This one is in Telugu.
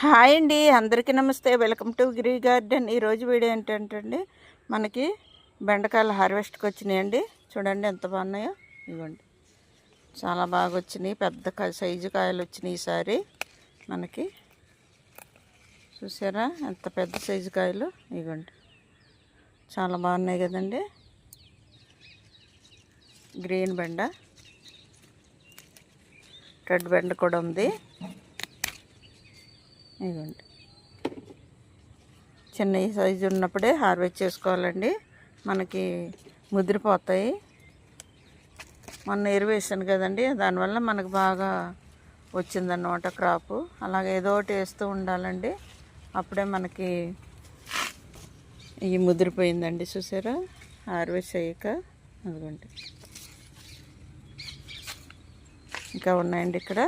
హాయ్ అండి అందరికీ నమస్తే. Welcome to Giri garden. ఈరోజు వీడియో ఏంటంటే అండి మనకి బెండకాయలు హార్వెస్ట్కి వచ్చినాయండి. చూడండి ఎంత బాగున్నాయో. ఇవ్వండి. చాలా బాగా వచ్చినాయి. పెద్ద కాయ సైజు కాయలు వచ్చినాయి ఈసారి మనకి. చూసారా? ఎంత పెద్ద సైజు కాయలు. ఇవ్వండి. చాలా బాగున్నాయి కదండి. గ్రీన్ బెండ. రెడ్ బెండ కూడా ఉంది. ఇదిగోండి చిన్న సైజు ఉన్నప్పుడే హార్వెస్ట్ చేసుకోవాలండి. మనకి ముదిరిపోతాయి. మొన్న ఎరువు వేసాను కదండి దానివల్ల మనకు బాగా వచ్చిందన్నమాట క్రాపు. అలాగే ఏదో ఒకటి వేస్తూ ఉండాలండి. అప్పుడే మనకి ఇవి ముదిరిపోయిందండి చూసారా? హార్వెస్ట్ అయ్యాక అదిగోండి. ఇంకా ఉన్నాయండి ఇక్కడ.